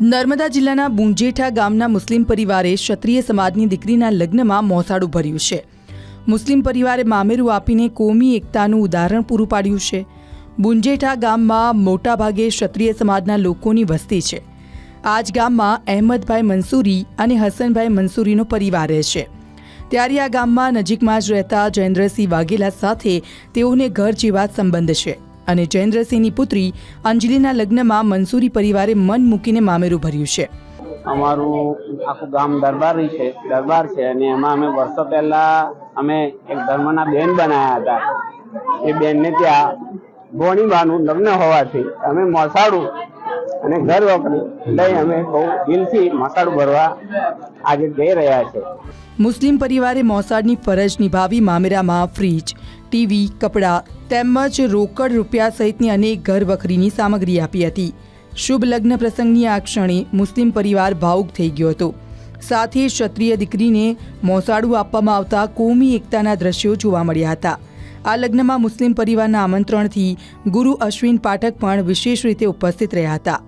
નર્મદા જિલ્લાના બુંજેઠા ગામના મુસ્લિમ પરિવારે ક્ષત્રિય સમાજની દીકરીના લગ્નમાં મોસાળું ભર્યું છે. મુસ્લિમ પરિવારે મામેરું આપીને કોમી એકતાનું ઉદાહરણ પૂરું પાડ્યું છે. બુંજેઠા ગામમાં મોટાભાગે ક્ષત્રિય સમાજના લોકોની વસ્તી છે. આ જ ગામમાં અહેમદભાઈ મંસૂરી અને હસનભાઈ મંસૂરીનો પરિવાર રહે છે. ત્યારે આ ગામમાં નજીકમાં જ રહેતા જયેન્દ્રસિંહ વાઘેલા સાથે તેઓને ઘર જેવા સંબંધ છે. અને જયેન્દ્રસિંહની પુત્રી અંજલિના લગ્નમાં મંસૂરી પરિવારે મન મૂકીને મામેરું ભર્યું છે. અમારું આખું ગામ દરબારી છે દરબાર છે અને એમાં અમે વર્ષો પહેલા અમે એક ધર્મના બેન બનાવ્યા હતા. એ બેનને ત્યાં ભોણીબાનું લગ્ન હોવાથી અમે મોસાળું અને ઘર વપરી લઈ અમે બહુ દિલથી મોસાળું ભરવા આજે જઈ રહ્યા છે. મુસ્લિમ પરિવારે મોસાળની ફરજ નિભાવી મામેરામાં ફ્રીજ ટીવી, કપડાં તેમજ રોકડ રૂપિયા સહિતની અનેક ઘર વખરીની સામગ્રી આપી હતી. શુભ લગ્ન પ્રસંગની આ ક્ષણે મુસ્લિમ પરિવાર ભાવુક થઈ ગયો હતો. સાથે ક્ષત્રિય દીકરીને મોસાળું આપવામાં આવતા કોમી એકતાના દ્રશ્યો જોવા મળ્યા હતા. આ લગ્નમાં મુસ્લિમ પરિવારના આમંત્રણથી ગુરુ અશ્વિન પાઠક પણ વિશેષ રીતે ઉપસ્થિત રહ્યા હતા.